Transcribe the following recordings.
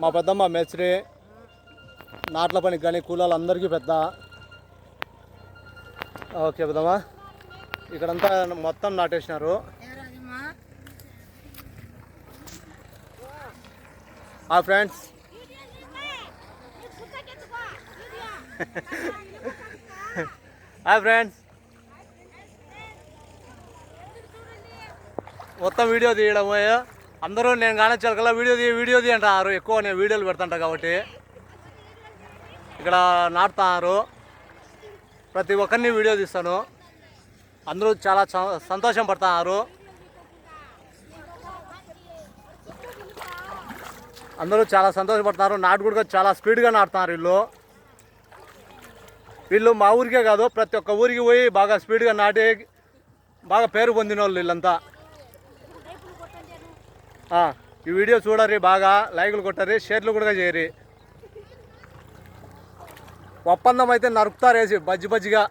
మా పెద్దమ్మ మేస్త్రి నాట్ల పనికి కానీ కూలాలు అందరికీ పెద్ద ఓకే పెద్దమ్మ. ఇక్కడంతా మొత్తం నాటేసినారు. ఆ ఫ్రెండ్స్. Hi friends. మొత్తం వీడియో తీయడం అందరూ నేను కానొచ్చాకల్లా వీడియో తీ వీడియో తీ అంటారు ఎక్కువ నేను వీడియోలు పెడతాంట కాబట్టి. ఇక్కడ నాటుతున్నారు ప్రతి ఒక్కరిని వీడియో తీస్తాను. అందరూ చాలా సంతోషం పడుతున్నారు అందరూ చాలా సంతోషపడుతున్నారు నాటు కూడా చాలా స్పీడ్గా నాటుతున్నారు వీళ్ళు. వీళ్ళు మా ఊరికే కాదు ప్రతి ఒక్క ఊరికి పోయి బాగా స్పీడ్గా నాటి బాగా పేరు పొందిన వాళ్ళు వీళ్ళంతా. ఈ వీడియో చూడరి బాగా లైకులు కొట్టరి షేర్లు కూడా చేయరి ఒప్పందం అయితే నరుకుతారేసి బజ్జి బజ్జిగా.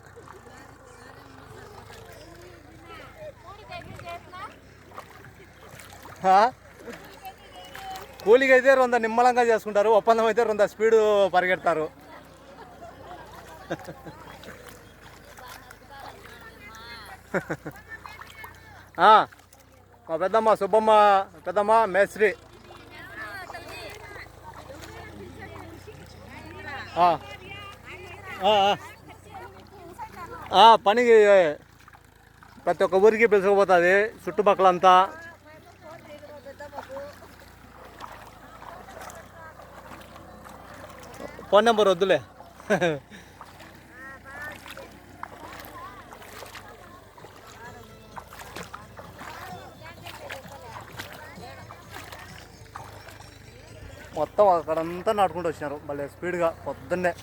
కూలికి అయితే రొంద నిమ్మలంగా చేసుకుంటారు ఒప్పందం అయితే రొంద స్పీడ్ పరిగెడతారు. ఆ, మా పెద్దమ్మ సుబ్బమ్మ పెద్దమ్మ మేస్త్రి. పనికి ప్రతి ఒక్క ఊరికి పిలుచుకుపోతుంది చుట్టుపక్కలంతా. ఫోన్ నెంబర్ వద్దులే. మొత్తం అక్కడంతా నాటుకుంటూ వచ్చినారు. మళ్ళీ స్పీడ్గా పొద్దున్నే.